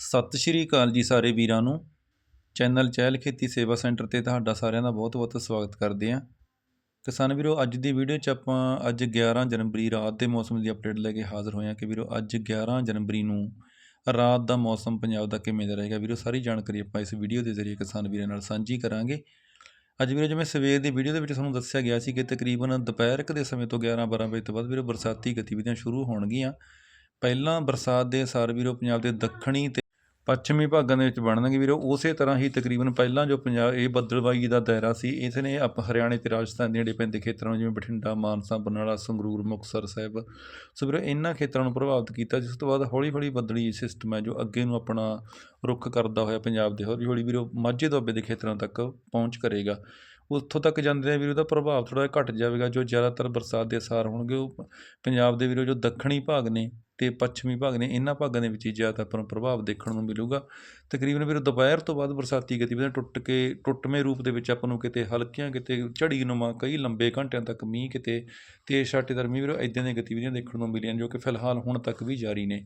ਸਤਿ ਸ਼੍ਰੀ ਅਕਾਲ ਜੀ ਸਾਰੇ ਵੀਰਾਂ ਨੂੰ। ਚੈਨਲ ਚਹਿਲ ਖੇਤੀ ਸੇਵਾ ਸੈਂਟਰ ਤੇ ਤੁਹਾਡਾ ਸਾਰਿਆਂ ਦਾ ਬਹੁਤ-ਬਹੁਤ ਸਵਾਗਤ ਕਰਦੇ ਹਾਂ। ਕਿਸਾਨ ਵੀਰੋ, ਅੱਜ ਦੀ ਵੀਡੀਓ 'ਚ ਆਪਾਂ ਅੱਜ 11 ਜਨਵਰੀ ਰਾਤ ਦੇ ਮੌਸਮ ਦੀ ਅਪਡੇਟ ਲੈ ਕੇ ਹਾਜ਼ਰ ਹੋਏ ਹਾਂ ਕਿ ਵੀਰੋ, ਅੱਜ 11 ਜਨਵਰੀ ਨੂੰ ਰਾਤ ਦਾ ਮੌਸਮ ਪੰਜਾਬ ਦਾ ਕਿਵੇਂ ਦਾ ਰਹੇਗਾ? ਵੀਰੋ, ਸਾਰੀ ਜਾਣਕਾਰੀ ਆਪਾਂ ਇਸ ਵੀਡੀਓ ਦੇ ਜ਼ਰੀਏ ਕਿਸਾਨ ਵੀਰਾਂ ਨਾਲ ਸਾਂਝੀ ਕਰਾਂਗੇ। ਅੱਜ ਵੀਰੋ, ਜਿਵੇਂ ਸਵੇਰ ਦੀ ਵੀਡੀਓ ਦੇ ਵਿੱਚ ਤੁਹਾਨੂੰ ਦੱਸਿਆ ਗਿਆ ਸੀ ਕਿ ਤਕਰੀਬਨ ਦੁਪਹਿਰ ਦੇ ਸਮੇਂ ਤੋਂ 11-12 ਵਜੇ ਤੋਂ ਬਾਅਦ ਵੀਰੋ, ਬਰਸਾਤੀ ਗਤੀਵਿਧੀਆਂ ਸ਼ੁਰੂ ਹੋਣਗੀਆਂ। ਪਹਿਲਾਂ ਬਰਸਾਤ ਦੇ ਅਸਾਰ ਵੀਰੋ, ਪੰਜਾਬ ਦੇ ਦੱਖਣੀ ਤੇ ਪੱਛਮੀ ਭਾਗਾਂ ਦੇ ਵਿੱਚ ਬਣਨਗੇ ਵੀਰੋ, ਉਸੇ ਤਰ੍ਹਾਂ ਹੀ ਤਕਰੀਬਨ ਪਹਿਲਾਂ ਜੋ ਪੰਜਾਬ, ਇਹ ਬੱਦਲਬਾਈ ਦਾ ਦਾਇਰਾ ਸੀ ਇਸ ਨੇ ਆਪ ਹਰਿਆਣੇ ਤੇ ਰਾਜਸਥਾਨ ਦੇ ਨੇੜੇ ਪੈਂਦੇ ਖੇਤਰਾਂ ਜਿਵੇਂ ਬਠਿੰਡਾ, ਮਾਨਸਾ, ਬਰਨਾਲਾ, ਸੰਗਰੂਰ, ਮੁਕਤਸਰ ਸਾਹਿਬ। ਸੋ ਵੀਰੋ ਇਹਨਾਂ ਖੇਤਰਾਂ ਨੂੰ ਪ੍ਰਭਾਵਿਤ ਕੀਤਾ, ਜਿਸ ਤੋਂ ਬਾਅਦ ਹੌਲੀ ਹੌਲੀ ਬੱਦਲੀ ਸਿਸਟਮ ਹੈ ਜੋ ਅੱਗੇ ਨੂੰ ਆਪਣਾ ਰੁੱਖ ਕਰਦਾ ਹੋਇਆ ਪੰਜਾਬ ਦੇ ਹੌਲੀ ਹੌਲੀ ਵੀਰੋ, ਮਾਝੇ ਦੁਆਬੇ ਦੇ ਖੇਤਰਾਂ ਤੱਕ ਪਹੁੰਚ ਕਰੇਗਾ। ਉੱਥੋਂ ਤੱਕ ਜਾਂਦੇ ਵੀਰੋ ਦਾ ਪ੍ਰਭਾਵ ਥੋੜ੍ਹਾ ਜਿਹਾ ਘਟ ਜਾਵੇਗਾ, ਜੋ ਜ਼ਿਆਦਾਤਰ ਬਰਸਾਤ ਦੇ ਅਸਾਰ ਹੋਣਗੇ, ਉਹ ਪੰਜਾਬ ਦੇ ਵੀਰੋ, ਜੋ ਦੱਖਣੀ ਭਾਗ ਨੇ ਤੇ ਪੱਛਮੀ ਭਾਗ ਨੇ, ਇਹਨਾਂ ਭਾਗਾਂ ਦੇ ਵਿੱਚ ਹੀ ਜ਼ਿਆਦਾ ਆਪਾਂ ਨੂੰ ਪ੍ਰਭਾਵ ਦੇਖਣ ਨੂੰ ਮਿਲੂਗਾ। ਤਕਰੀਬਨ ਵੀਰੋ, ਦੁਪਹਿਰ ਤੋਂ ਬਾਅਦ ਬਰਸਾਤੀ ਗਤੀਵਿਧੀਆਂ ਟੁੱਟ ਕੇ, ਟੁੱਟਵੇਂ ਰੂਪ ਦੇ ਵਿੱਚ ਆਪਾਂ ਨੂੰ ਕਿਤੇ ਹਲਕੀਆਂ, ਕਿਤੇ ਝੜੀ ਨੁਮਾ, ਕਈ ਲੰਬੇ ਘੰਟਿਆਂ ਤੱਕ ਮੀਂਹ, ਕਿਤੇ ਤੇਜ਼ ਛਾਟੇਦਾਰ ਮੀਂਹ, ਵੀਰੋ ਇਦਾਂ ਦੀਆਂ ਗਤੀਵਿਧੀਆਂ ਦੇਖਣ ਨੂੰ ਮਿਲੀਆਂ, ਜੋ ਕਿ ਫਿਲਹਾਲ ਹੁਣ ਤੱਕ ਵੀ ਜਾਰੀ ਨੇ।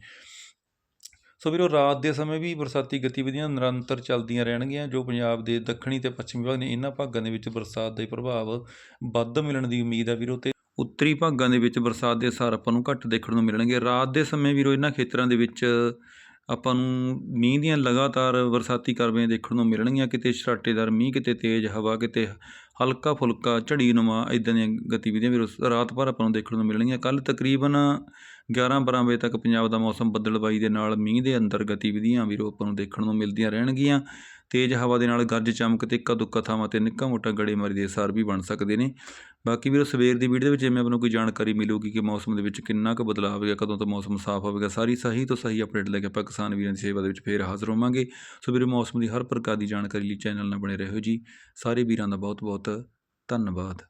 ਸੋ ਵੀਰੋ, ਰਾਤ ਦੇ ਸਮੇਂ ਵੀ ਬਰਸਾਤੀ ਗਤੀਵਿਧੀਆਂ ਨਿਰੰਤਰ ਚੱਲਦੀਆਂ ਰਹਿਣਗੀਆਂ, ਜੋ ਪੰਜਾਬ ਦੇ ਦੱਖਣੀ ਤੇ ਪੱਛਮੀ ਭਾਗ ਨੇ ਇਹਨਾਂ ਭਾਗਾਂ ਦੇ ਵਿੱਚ ਬਰਸਾਤ ਦੇ ਪ੍ਰਭਾਵ ਵੱਧ ਮਿਲਣ ਦੀ ਉਮੀਦ ਹੈ ਵੀਰੋ ਤੇ ਉੱਤਰੀ ਭਾਗਾਂ ਦੇ ਵਿੱਚ ਬਰਸਾਤ ਦੇ ਅਸਰ ਆਪਾਂ ਨੂੰ ਘੱਟ ਦੇਖਣ ਨੂੰ ਮਿਲਣਗੇ। ਰਾਤ ਦੇ ਸਮੇਂ ਵੀਰੋ ਇਹਨਾਂ ਖੇਤਰਾਂ ਦੇ ਵਿੱਚ ਆਪਾਂ ਨੂੰ ਮੀਂਹ ਦੀਆਂ ਲਗਾਤਾਰ ਬਰਸਾਤੀ ਕਰਵੇਂ ਦੇਖਣ ਨੂੰ ਮਿਲਣਗੀਆਂ, ਕਿਤੇ ਛਰਾਟੇਦਾਰ ਮੀਂਹ, ਕਿਤੇ ਤੇਜ਼ ਹਵਾ, ਕਿਤੇ ਹਲਕਾ ਫੁਲਕਾ ਝੜੀ ਨੁਮਾ ਇਦਾਂ ਦੀਆਂ ਗਤੀਵਿਧੀਆਂ ਵੀਰੋ ਰਾਤ ਭਰ ਆਪਾਂ ਨੂੰ ਦੇਖਣ ਨੂੰ ਮਿਲਣਗੀਆਂ। ਕੱਲ ਤਕਰੀਬਨ 11 12 ਵਜੇ ਤੱਕ ਪੰਜਾਬ ਦਾ ਮੌਸਮ ਬੱਦਲਬਾਈ ਦੇ ਨਾਲ ਮੀਂਹ ਦੇ ਅੰਦਰ ਗਤੀਵਿਧੀਆਂ ਵੀਰੋ ਆਪਾਂ ਨੂੰ ਦੇਖਣ ਨੂੰ ਮਿਲਦੀਆਂ ਰਹਿਣਗੀਆਂ। ਤੇਜ਼ ਹਵਾ ਦੇ ਨਾਲ ਗਰਜ ਚਮਕ ਤੇ ਇੱਕਾ ਦੁੱਕਾ ਥਾਵਾਂ ਤੇ ਨਿੱਕਾ ਮੋਟਾ ਗੜੇਮਾਰੀ ਦੇ ਅਸਰ ਵੀ ਬਣ ਸਕਦੇ ਨੇ। ਬਾਕੀ ਵੀਰੋ, ਸਵੇਰ ਦੀ ਵੀਡੀਓ ਦੇ ਵਿੱਚ ਜਿਵੇਂ ਆਪਾਂ ਨੂੰ ਕੋਈ ਜਾਣਕਾਰੀ ਮਿਲੂਗੀ ਕਿ ਮੌਸਮ ਦੇ ਵਿੱਚ ਕਿੰਨਾ ਕੁ ਬਦਲਾਅ ਆਵੇਗਾ ਕਦੋਂ ਤੋਂ ਮੌਸਮ ਸਾਫ਼ ਹੋਵੇਗਾ, ਸਾਰੀ ਸਹੀ ਤੋਂ ਸਹੀ ਅਪਡੇਟ ਲੈ ਕੇ ਆਪਾਂ ਕਿਸਾਨ ਵੀਰਾਂ ਦੀ ਸੇਵਾ ਦੇ ਵਿੱਚ ਫੇਰ ਹਾਜ਼ਰ ਹੋਵਾਂਗੇ। ਸੋ ਵੀਰੋ, ਮੌਸਮ ਦੀ ਹਰ ਪ੍ਰਕਾਰ ਦੀ ਜਾਣਕਾਰੀ ਲਈ ਚੈਨਲ ਨਾਲ ਬਣੇ ਰਹੋ ਜੀ। ਸਾਰੇ ਵੀਰਾਂ ਦਾ ਬਹੁਤ ਬਹੁਤ ਧੰਨਵਾਦ।